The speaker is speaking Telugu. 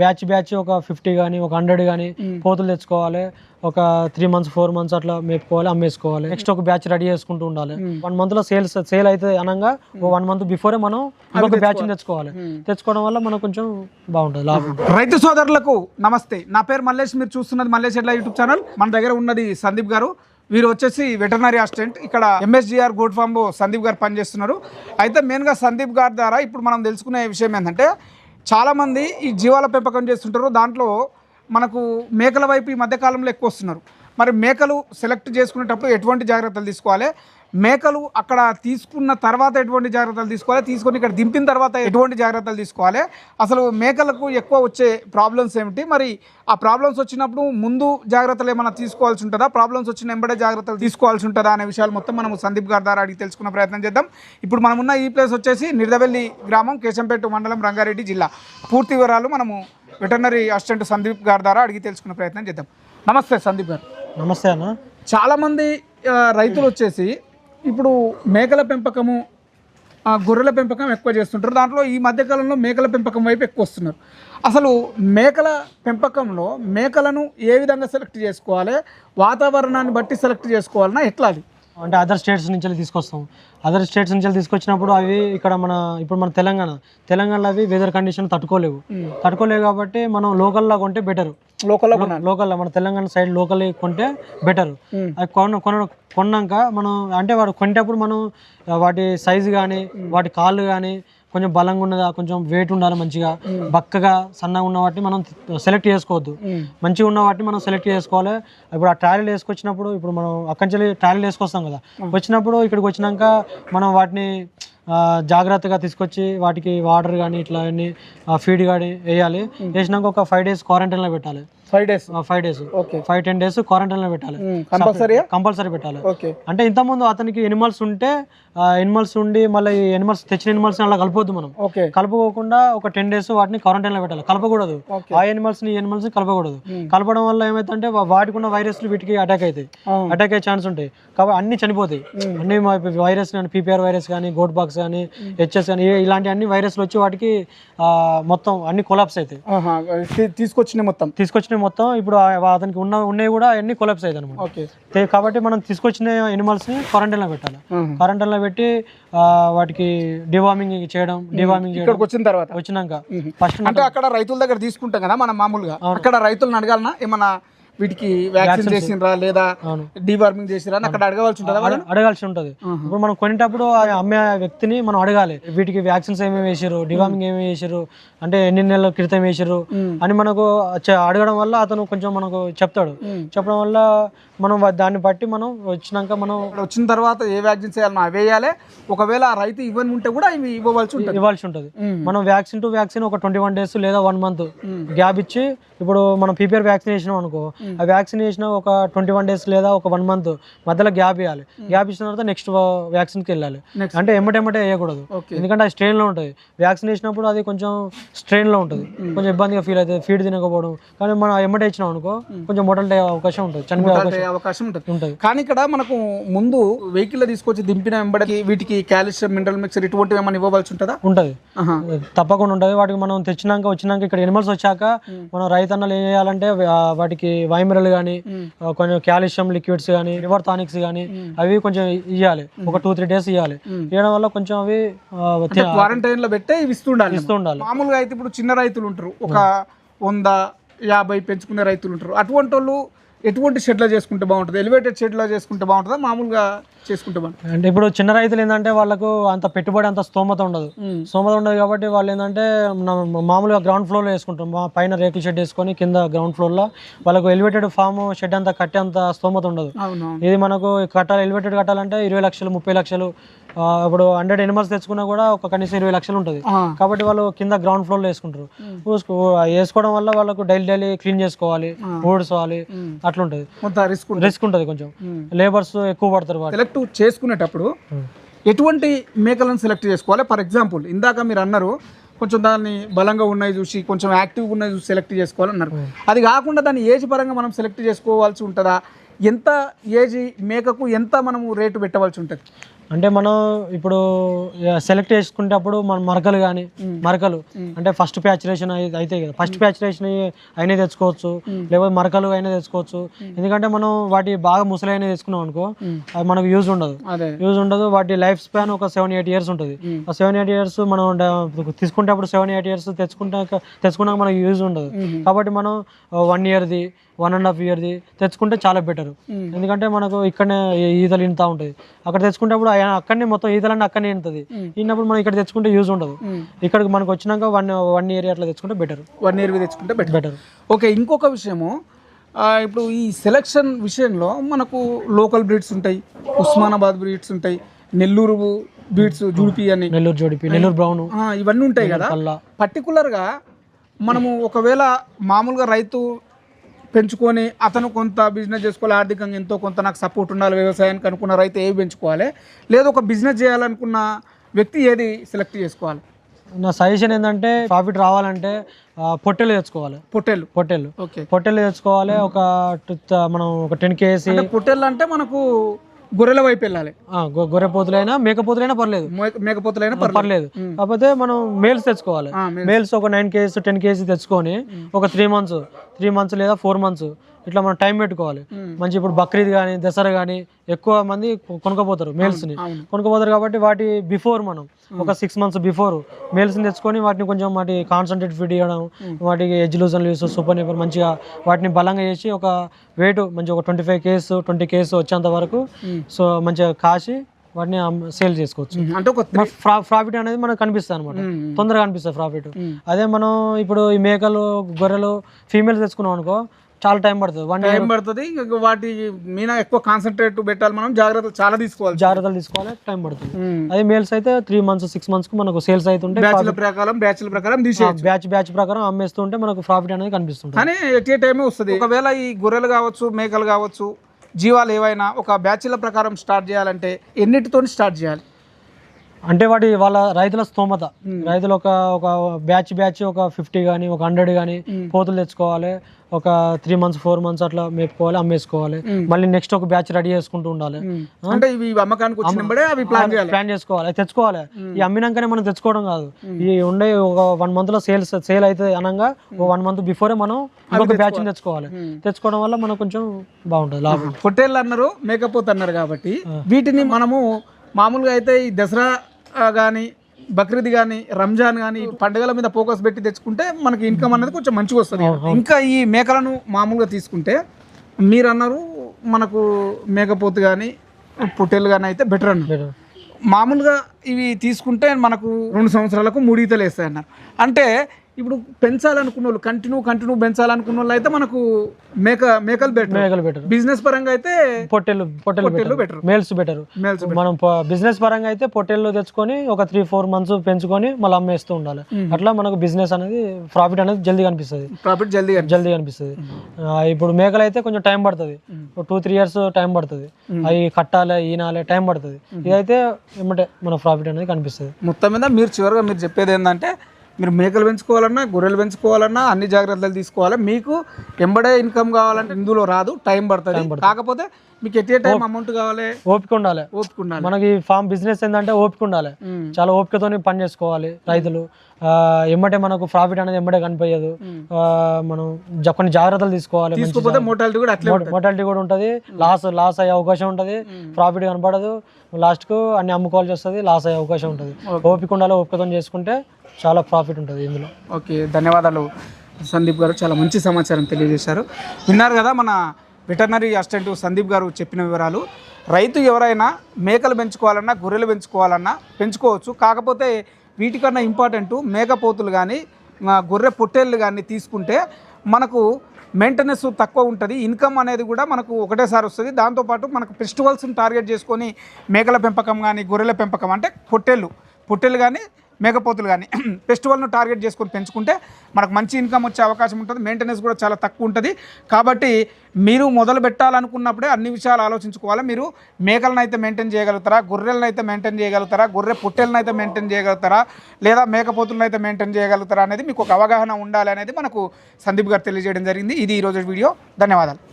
బ్యాచ్ బ్యాచ్ ఒక ఫిఫ్టీ కానీ ఒక హండ్రెడ్ కానీ పోతులు తెచ్చుకోవాలి. ఒక త్రీ మంత్స్ ఫోర్ మంత్స్ అట్లా మేపుకోవాలి అమ్మేసుకోవాలి. నెక్స్ట్ ఒక బ్యాచ్ రెడీ చేసుకుంటూ ఉండాలి. వన్ మంత్లో సేల్స్ సేల్ అయితే అనగా వన్ మంత్ బిఫోరే మనం ఇంకొక బ్యాచ్ తెచ్చుకోవాలి. తెచ్చుకోవడం వల్ల మనకు కొంచెం బాగుంటుంది లాభం. రైతు సోదరులకు నమస్తే. నా పేరు మల్లేష్. మీరు చూస్తున్నది మల్లేష్ ఎడ్ల యూట్యూబ్ ఛానల్. మన దగ్గర ఉన్నది సందీప్ గారు. వీరు వచ్చేసి వెటర్నరీ అసిస్టెంట్. ఇక్కడ ఎంఎస్జిఆర్ గోడ్ ఫామ్ సందీప్ గారు పనిచేస్తున్నారు. అయితే మెయిన్గా సందీప్ గారి ద్వారా ఇప్పుడు మనం తెలుసుకునే విషయం ఏంటంటే చాలామంది ఈ జీవాల పెంపకం చేస్తుంటారు. దాంట్లో మనకు మేకల వైపు ఈ మధ్యకాలంలో ఎక్కువ వస్తున్నారు. మరి మేకలు సెలెక్ట్ చేసుకునేటప్పుడు ఎటువంటి జాగ్రత్తలు తీసుకోవాలి? మేకలు అక్కడ తీసుకున్న తర్వాత ఎటువంటి జాగ్రత్తలు తీసుకోవాలి? తీసుకొని ఇక్కడ దింపిన తర్వాత ఎటువంటి జాగ్రత్తలు తీసుకోవాలి? అసలు మేకలకు ఎక్కువ వచ్చే ప్రాబ్లమ్స్ ఏమిటి? మరి ఆ ప్రాబ్లమ్స్ వచ్చినప్పుడు ముందు జాగ్రత్తలు ఏమైనా తీసుకోవాల్సి ఉంటుందా? ప్రాబ్లమ్స్ వచ్చిన వెంబడే జాగ్రత్తలు తీసుకోవాల్సి ఉంటుందా అనే విషయాలు మొత్తం మనం సందీప్ గారి ద్వారా అడిగి తెలుసుకున్న ప్రయత్నం చేద్దాం. ఇప్పుడు మనం ఉన్న ఈ ప్లేస్ వచ్చేసి నిర్దవెల్లి గ్రామం కేశంపేట మండలం రంగారెడ్డి జిల్లా. పూర్తి వివరాలు మనము వెటర్నరీ అసిస్టెంట్ సందీప్ గారి ద్వారా అడిగి తెలుసుకునే ప్రయత్నం చేద్దాం. నమస్తే సందీప్ గారు. నమస్తే అన్న. చాలామంది రైతులు వచ్చేసి ఇప్పుడు మేకల పెంపకము గొర్రెల పెంపకం ఎక్కువ చేస్తుంటారు. దాంట్లో ఈ మధ్యకాలంలో మేకల పెంపకం వైపు ఎక్కువ వస్తున్నారు. అసలు మేకల పెంపకంలో మేకలను ఏ విధంగా సెలెక్ట్ చేసుకోవాలి? వాతావరణాన్ని బట్టి సెలెక్ట్ చేసుకోవాలన్నా ఎట్లా అది? అంటే అదర్ స్టేట్స్ నుంచి వెళ్ళి తీసుకొస్తాం. అదర్ స్టేట్స్ నుంచి వెళ్ళి తీసుకొచ్చినప్పుడు అవి ఇక్కడ మన ఇప్పుడు మన తెలంగాణ. తెలంగాణలో అవి వెదర్ కండిషన్ తట్టుకోలేవు. తట్టుకోలేవు కాబట్టి మనం లోకల్లో కొంటే బెటర్ లోకల్లో లోకల్ మన తెలంగాణ సైడ్ లోకల్ కొంటే బెటర్ అది కొన కొన కొన్నాక మనం అంటే వాడు కొనేటప్పుడు మనం వాటి సైజు కానీ వాటి కాళ్ళు కానీ కొంచెం బలంగా ఉన్నదా కొంచెం వెయిట్ ఉండాలి మంచిగా బక్కగా సన్నగా ఉన్న వాటిని మనం సెలెక్ట్ చేసుకోవద్దు. మంచిగా ఉన్న వాటిని మనం సెలెక్ట్ చేసుకోవాలి. ఇప్పుడు ఆ ట్రాలీలు వేసుకొచ్చినప్పుడు ఇప్పుడు మనం అక్కడి నుంచి ట్రాలీలు వేసుకొస్తాం కదా వచ్చినప్పుడు ఇక్కడికి వచ్చినాక మనం వాటిని జాగ్రత్తగా తీసుకొచ్చి వాటికి వాటర్ కానీ ఇట్లా అన్ని ఫీడ్ కానీ వేయాలి. వేసినాక ఒక ఫైవ్ డేస్ క్వారంటైన్లో పెట్టాలి. Five days five days okay five ten days క్వారంటైన్లో పెట్టాలి. కంపల్సరీ కంపల్సరీ పెట్టాలి. ఓకే అంటే ఇంతకుముందు అతనికి ఎనిమల్స్ ఉంటే ఎనిమల్స్ ఉండి మళ్ళీ ఎనిమల్స్ తెచ్చిన ఎనిమల్స్ అలా కలపొద్దు మనం. ఓకే కలపకోకుండా ఒక టెన్ డేస్ వాటిని క్వారంటైన్లో పెట్టాలి. కలపకూడదు. ఆ ఎనిమల్స్ని ఎనిమల్స్ కలపకూడదు. కలపడం వల్ల ఏమైతుందంటే వా- వాటికి ఉన్న వైరస్లు వీటికి అటాక్ అవుతాయి. అటాక్ అయ్యే ఛాన్స్ ఉంటాయి. కాబట్టి అన్ని చనిపోతాయి. అన్ని వైరస్ కానీ పీపీఆర్ వైరస్ కానీ గోట్ బాక్స్ కానీ హెచ్ఎస్ కానీ ఇలాంటి అన్ని వైరస్లు వచ్చి వాటికి మొత్తం అన్ని కొలాప్స్ అవుతాయి. తీసుకొచ్చిన మొత్తం. తీసుకొచ్చిన మొత్తం ఇప్పుడు అతనికి ఉన్న ఉన్నాయి కూడా అన్ని కొలాప్స్ అవుతాయి అనమాట కాబట్టి మనం తీసుకొచ్చిన ఎనిమల్స్ని క్వారంటైన్లో పెట్టాలి. క్వారంటైన్లో పెట్టి ఆ, వాటికి డివార్మింగ్ చేయడం డివార్మింగ్ ఇక్కడికి వచ్చిన తర్వాత. వచ్చినాక ఫస్ట్ అంటే అక్కడ రైతుల దగ్గర తీసుకుంటాం కదా మనం మామూలుగా. అక్కడ రైతులను అడగాలనా? ఏమన్నా వీటికి వ్యాక్సిన్ చేసిండ్రా లేదా. డివార్మింగ్ చేసిరా అక్కడ అడగవలసి ఉంటుందా? అడగాల్సి ఉంటది. ఇప్పుడు మనం కొనేటప్పుడు అమ్మే వ్యక్తిని మనం అడగాలి. వీటికి వ్యాక్సిన్స్ ఏమేమి వేసారు డివార్మింగ్ ఏమేమి వేసారు అంటే ఎన్ని నెలల క్రితం వేసారు అని మనకు అడగడం వల్ల అతను కొంచెం మనకు చెప్తాడు. చెప్పడం వల్ల మనం దాన్ని బట్టి మనం వచ్చినాక మనం వచ్చిన తర్వాత ఏ వ్యాక్సిన్స్ వేయాలన్నా వేయాలి. ఒకవేళ రైతు ఇవ్వని ఉంటే కూడా ఇవి ఇవ్వవలసి ఉంటుంది. ఇవ్వాల్సి ఉంటుంది. మనం వ్యాక్సిన్ టు వ్యాక్సిన్ ఒక ట్వంటీ వన్ డేస్ లేదా వన్ మంత్ గ్యాప్ ఇచ్చి ఇప్పుడు మనం పీపీఆర్ వ్యాక్సిన్ వేసినాం అనుకో ఆ వ్యాక్సిన్ వేసిన ఒక ట్వంటీ వన్ డేస్ లేదా ఒక వన్ మంత్ మధ్యలో గ్యాప్ ఇవ్వాలి. గ్యాప్ ఇచ్చిన తర్వాత నెక్స్ట్ వ్యాక్సిన్కి వెళ్ళాలి. అంటే ఎమ్మటెమ్మటే వేయకూడదు. ఎందుకంటే అది స్ట్రెయిన్లో ఉంటుంది. వ్యాక్సిన్ వేసినప్పుడు అది కొంచెం స్ట్రెయిన్లో ఉంటుంది కొంచెం ఇబ్బందిగా ఫీల్ అవుతుంది. ఫీడ్ తినకపోవడం. కానీ మనం ఎమ్మటే ఇచ్చినాం అనుకో కొంచెం మొటల్ అవకాశం ఉంటుంది. చనిపోయే అవకాశం ఉంటుంది. కానీ ఇక్కడ మనకు ముందు వెహికల్ తీసుకొచ్చి దింపిన వెంబడికి వీటికి కాల్షియం మినరల్ మిక్సర్ ఇటువంటివి ఏమైనా ఇవ్వవలసి ఉంటుందా? ఉంటుంది. తప్పకుండా ఉంటుంది. వాటికి మనం తెచ్చినాక వచ్చినాక ఇక్కడ ఎనిమల్స్ వచ్చాక మనం రైతన్నలు ఏం చేయాలంటే వాటికి వైమిరల్ కానీ కొంచెం కాల్షియం లిక్విడ్స్ కానీ లివర్ టానిక్స్ కానీ అవి కొంచెం ఇవ్వాలి ఒక టూ త్రీ డేస్ ఇవ్వాలి ఇవ్వడం వల్ల కొంచెం అవి క్వారంటైన్లో పెట్టే ఇవి ఇస్తుండాలి ఇస్తూ ఉండాలి. మామూలుగా అయితే ఇప్పుడు చిన్న రైతులు ఉంటారు. ఒక వంద యాభై పెంచుకునే రైతులు ఉంటారు. అటువంటి వాళ్ళు ఎటువంటి షెడ్లో చేసుకుంటే బాగుంటుంది? ఎలివేటెడ్ షెడ్లో చేసుకుంటే బాగుంటుందా? మామూలుగా చేసుకుంటే అంటే ఇప్పుడు చిన్న రైతులు ఏంటంటే వాళ్ళకు అంత పెట్టుబడి అంత స్తోమత ఉండదు. స్తోమత ఉండదు కాబట్టి వాళ్ళు ఏంటంటే మామూలుగా గ్రౌండ్ ఫ్లోర్లో వేసుకుంటాం. మా పైన రేకుల షెడ్ వేసుకొని కింద గ్రౌండ్ ఫ్లోర్లో వాళ్ళకు ఎలివేటెడ్ ఫామ్ షెడ్ అంతా కట్టే అంత స్తోమత ఉండదు. ఇది మనకు కట్టాలి ఎలివేటెడ్ కట్టాలంటే ఇరవై లక్షలు ముప్పై లక్షలు ఇప్పుడు హండ్రెడ్ ఎనిమల్స్ తెచ్చుకున్నా కూడా ఒక కనీసం ఇరవై లక్షలు ఉంటుంది. కాబట్టి వాళ్ళు కింద గ్రౌండ్ ఫ్లోర్లో వేసుకుంటారు. వేసుకోవడం వల్ల వాళ్ళకు డైలీ డైలీ క్లీన్ చేసుకోవాలి ఊడ్చుకోవాలి అట్లుంటది. రిస్క్ ఉంటుంది. రిస్క్ ఉంటుంది కొంచెం. లేబర్స్ ఎక్కువ పడతారు వాళ్ళు సెలెక్ట్ చేసుకునేటప్పుడు ఎటువంటి మేకలను సెలెక్ట్ చేసుకోవాలి? ఫర్ ఎగ్జాంపుల్ ఇందాక మీరు అన్నారు కొంచెం దాన్ని బలంగా ఉన్నాయి చూసి కొంచెం యాక్టివ్గా ఉన్నాయి చూసి సెలెక్ట్ చేసుకోవాలన్నారు అది కాకుండా దాని ఏజ్ పరంగా మనం సెలెక్ట్ చేసుకోవాల్సి ఉంటుందా? ఎంత ఏజ్ మేకకు ఎంత మనము రేటు పెట్టవలసి ఉంటుంది? అంటే మనం ఇప్పుడు సెలెక్ట్ చేసుకునేటప్పుడు మన మరకలు కానీ మరకలు అంటే ఫస్ట్ ప్యాచురేషన్ అయితే కదా. ఫస్ట్ ప్యాచురేషన్ అయినా తెచ్చుకోవచ్చు. లేకపోతే మరకలు అయినా తెచ్చుకోవచ్చు. ఎందుకంటే మనం వాటి బాగా ముసలైన తెచ్చుకున్నాం అనుకో అది మనకు యూజ్ ఉండదు. యూజ్ ఉండదు. వాటి లైఫ్ స్పాన్ ఒక సెవెన్ ఎయిట్ ఇయర్స్ ఉంటుంది. ఆ సెవెన్ ఎయిట్ ఇయర్స్ మనం డ- తీసుకునేటప్పుడు సెవెన్ ఎయిట్ ఇయర్స్ తెచ్చుకుంటాక తెచ్చుకున్నాక మనకు యూజ్ ఉండదు. కాబట్టి మనం వన్ ఇయర్ది వన్ అండ్ హాఫ్ ఇయర్ది తెచ్చుకుంటే చాలా బెటర్. ఎందుకంటే మనకు ఇక్కడనే ఈతలు ఇంత ఉంటుంది అక్కడ తెచ్చుకునేటప్పుడు ఆయన అక్కడనే మొత్తం ఈతలన్నీ అక్కడనే ఇంతది. ఇన్నప్పుడు మనం ఇక్కడ తెచ్చుకుంటే యూజ్ ఉండదు. ఇక్కడికి మనకు వచ్చినాక వన్ వన్ ఇయర్ అట్లా తెచ్చుకుంటే బెటర్. వన్ ఇయర్ తెచ్చుకుంటే బెటర్. బెటర్. ఓకే ఇంకొక విషయము ఇప్పుడు ఈ సెలక్షన్ విషయంలో మనకు లోకల్ బ్రీడ్స్ ఉంటాయి. ఉస్మానాబాద్ బ్రీడ్స్ ఉంటాయి. నెల్లూరు బ్రీడ్స్ జుడిపి అని. నెల్లూరు జోడిపి నెల్లూరు బ్రౌన్. ఇవన్నీ ఉంటాయి కదా. పర్టికులర్గా మనము ఒకవేళ మామూలుగా రైతు పెంచుకొని అతను కొంత బిజినెస్ చేసుకోవాలి ఆర్థికంగా ఎంతో కొంత నాకు సపోర్ట్ ఉండాలి వ్యవసాయానికి అనుకున్న రైతు ఏవి పెంచుకోవాలి? లేదా ఒక బిజినెస్ చేయాలనుకున్న వ్యక్తి ఏది సెలెక్ట్ చేసుకోవాలి? నా సజెషన్ ఏంటంటే ప్రాఫిట్ రావాలంటే పొట్టెలు తెచ్చుకోవాలి. పొట్టేలు? పొట్టెలు. ఓకే. పొట్టెలు తెచ్చుకోవాలి ఒక మనం ఒక టెన్ కేజీ అంటే పొట్టేళ్ళు అంటే మనకు గొర్రెల వైపు వెళ్ళాలి. గొర్రె పోతులైనా మేక పోతులైనా పర్లేదు. మేక- మేకపోతులైనా పర్లేదు. పర్లేదు. కాకపోతే మనం మేల్స్ తెచ్చుకోవాలి. మేల్స్. ఒక నైన్ కేజీస్ టెన్ కేజీస్ తెచ్చుకొని ఒక త్రీ మంత్స్ త్రీ మంత్స్ లేదా ఫోర్ మంత్స్ ఇట్లా మనం టైం పెట్టుకోవాలి. మంచి ఇప్పుడు బక్రీద్ కానీ దసరా కానీ ఎక్కువ మంది కొనుక్కపోతారు మేల్స్ని. అవును. కొనుక్కపోతారు కాబట్టి వాటి బిఫోర్ మనం ఒక సిక్స్ మంత్స్ బిఫోర్ మేల్స్ని తెచ్చుకొని వాటిని కొంచెం వాటి కాన్సన్ట్రేట్ ఫీడ్ ఇవ్వడం వాటికి ఎడ్యులూజన్ లీవ్స్ సూపర్ నీపర్ మంచిగా వాటిని బలంగా చేసి ఒక వెయిట్ మంచి ఒక twenty five kgs twenty kgs వచ్చేంత వరకు సో మంచిగా కాసి వాటిని సేల్ చేసుకోవచ్చు. అంటే ఒక ప్రాఫిట్ అనేది మనకు కనిపిస్తుంది అనమాట. తొందరగా కనిపిస్తుంది ప్రాఫిట్. అదే మనం ఇప్పుడు ఈ మేకలు గొర్రెలు ఫీమేల్స్ తెచ్చుకున్నాం అనుకో చాలా టైం పడుతుంది. వన్ టైం పడుతుంది. వాటి మీద ఎక్కువ కాన్సన్ట్రేట్ పెట్టాలి మనం. జాగ్రత్తలు చాలా తీసుకోవాలి. జాగ్రత్తలు తీసుకోవాలి. టైం పడుతుంది. అదే మేల్స్ అయితే త్రీ మంత్స్ సిక్స్ మంత్స్కు మనకు సేల్స్ అవుతుంటే బ్యాచ్ల ప్రకారం బ్యాచ్ల ప్రకారం బ్యాచ్ బ్యాచ్ ప్రకారం అమ్మేస్తుంటే మనకు ప్రాఫిట్ అనేది కనిపిస్తుంది కానీ ఎట్ ఏ టైమే వస్తుంది. ఒకవేళ ఈ గొర్రెలు కావచ్చు మేకలు కావచ్చు జీవాలు ఏవైనా ఒక బ్యాచ్ల ప్రకారం స్టార్ట్ చేయాలంటే ఎన్నిటితో స్టార్ట్ చేయాలి? అంటే వాటి వాళ్ళ రైతుల స్తోమత. రైతులు ఒక ఒక బ్యాచ్ బ్యాచ్ ఒక ఫిఫ్టీ కానీ ఒక హండ్రెడ్ కానీ పోతులు తెచ్చుకోవాలి. ఒక త్రీ మంత్స్ ఫోర్ మంత్స్ అట్లా మేపుకోవాలి అమ్మేసుకోవాలి. మళ్ళీ నెక్స్ట్ ఒక బ్యాచ్ రెడీ చేసుకుంటూ ఉండాలి. అంటే ఇవి అమ్మకానికి అవి ప్లాన్ ప్లాన్ చేసుకోవాలి. తెచ్చుకోవాలి. ఈ అమ్మినాకనే మనం తెచ్చుకోవడం కాదు. ఈ ఉండే ఒక వన్ మంత్లో సేల్స్ సేల్ అవుతుంది అనగా ఒక వన్ మంత్ బిఫోరే మనం ఇంకొక బ్యాచ్ తెచ్చుకోవాలి. తెచ్చుకోవడం వల్ల మనకు కొంచెం బాగుంటుంది లాభం. పొట్టేళ్ళు అన్నారు మేకపోతే అన్నారు కాబట్టి వీటిని మనము మామూలుగా అయితే ఈ దసరా కానీ బక్రీద్ కానీ రంజాన్ కానీ పండుగల మీద ఫోకస్ పెట్టి తెచ్చుకుంటే మనకి ఇన్కమ్ అనేది కొంచెం మంచిగా వస్తుంది. ఇంకా ఈ మేకలను మామూలుగా తీసుకుంటే మీరు అన్నారు మనకు మేకపోతు కానీ పొట్టేళ్ళు కానీ అయితే బెటర్ అన్నారు. మామూలుగా ఇవి తీసుకుంటే మనకు రెండు సంవత్సరాలకు మూడు ఈతలు వేస్తాయి అన్నారు అంటే ఇప్పుడు పెంచాలనుకున్న వాళ్ళు కంటిన్యూ కంటిన్యూ పెంచాలనుకున్న వాళ్ళు అయితే మనకు మేక మేకలు బెటర్ మేకలు బెటర్ బిజినెస్ పరంగా అయితే పొట్టెలు పొట్టెలు బెటర్. మేల్స్ బెటర్ మేల్స్ మనం బిజినెస్ పరంగా అయితే పొట్టేళ్ళు తెచ్చుకొని ఒక త్రీ ఫోర్ మంత్స్ పెంచుకొని మళ్ళీ అమ్మేస్తూ ఉండాలి. అట్లా మనకు బిజినెస్ అనేది ప్రాఫిట్ అనేది జల్దీ కనిపిస్తుంది. ప్రాఫిట్ జల్దీ జల్దీ కనిపిస్తుంది. ఇప్పుడు మేకలు అయితే కొంచెం టైం పడుతుంది. టూ త్రీ ఇయర్స్ టైం పడుతుంది. అవి కట్టాలి ఈనాలి టైం పడుతుంది. ఇదైతే ఏమంటే మన ప్రాఫిట్ అనేది కనిపిస్తుంది. మొత్తం మీద మీరు చివరిగా మీరు చెప్పేది ఏంటంటే మీరు మేకలు పెంచుకోవాలన్నా గొర్రెలు పెంచుకోవాలన్నా అన్ని జాగ్రత్తలు తీసుకోవాలి. మీకు ఎంబడే ఇన్కమ్ కావాలంటే ఇందులో రాదు టైం పడుతుంది. కాకపోతే మీకు ఎట్ టైం అమౌంట్ కావాలి? ఓపిక ఉండాలి. ఓపుకున్నాను మనకి ఫామ్ బిజినెస్ ఏంటంటే ఓపిక ఉండాలి. చాలా ఓపికతోని పని చేసుకోవాలి రైతులు. ఎమ్మటే మనకు ప్రాఫిట్ అనేది ఎమ్మటే కనిపించదు. మనం కొన్ని జాగ్రత్తలు తీసుకోవాలి మోటాలిటీ కూడా మోటాలిటీ కూడా ఉంటుంది. లాస్ లాస్ అయ్యే అవకాశం ఉంటుంది. ప్రాఫిట్ కనపడదు. లాస్ట్కు అన్ని అమ్ముకోవాల్సి వస్తుంది లాస్ అయ్యే అవకాశం ఉంటుంది. ఓపిక ఉండాలి ఓపికతో చేసుకుంటే చాలా ప్రాఫిట్ ఉంటుంది ఇందులో. ఓకే ధన్యవాదాలు. సందీప్ గారు చాలా మంచి సమాచారం తెలియజేశారు. విన్నారు కదా మన వెటర్నరీ అసిస్టెంట్ సందీప్ గారు చెప్పిన వివరాలు రైతు ఎవరైనా మేకలు పెంచుకోవాలన్నా గొర్రెలు పెంచుకోవాలన్నా పెంచుకోవచ్చు. కాకపోతే వీటికన్నా ఇంపార్టెంట్ మేకపోతులు కానీ గొర్రె పొట్టేళ్ళు కానీ తీసుకుంటే మనకు మెయింటెనెన్స్ తక్కువ ఉంటుంది. ఇన్కమ్ అనేది కూడా మనకు ఒకటేసారి వస్తుంది. దాంతోపాటు మనకు ఫెస్టివల్స్ని టార్గెట్ చేసుకొని మేకల పెంపకం కానీ గొర్రెల పెంపకం అంటే పొట్టేళ్ళు. పొట్టేళ్ళు కానీ మేకపోతులు కానీ ఫెస్టివల్ను టార్గెట్ చేసుకొని పెంచుకుంటే మనకు మంచి ఇన్కమ్ వచ్చే అవకాశం ఉంటుంది. మెయింటెనెన్స్ కూడా చాలా తక్కువ ఉంటుంది. కాబట్టి మీరు మొదలు పెట్టాలనుకున్నప్పుడే అన్ని విషయాలు ఆలోచించుకోవాలి. మీరు మేకలను అయితే మెయింటైన్ చేయగలుగుతారా? గొర్రెలను అయితే మెయింటైన్ చేయగలుగుతారా? గొర్రె పొట్టెలను అయితే మెయింటైన్ చేయగలుగుతారా? లేదా మేకపోతులను అయితే మెయింటైన్ చేయగలుగుతారా అనేది మీకు ఒక అవగాహన ఉండాలి అనేది మనకు సందీప్ గారు తెలియజేయడం జరిగింది. ఇది ఈరోజు వీడియో. ధన్యవాదాలు.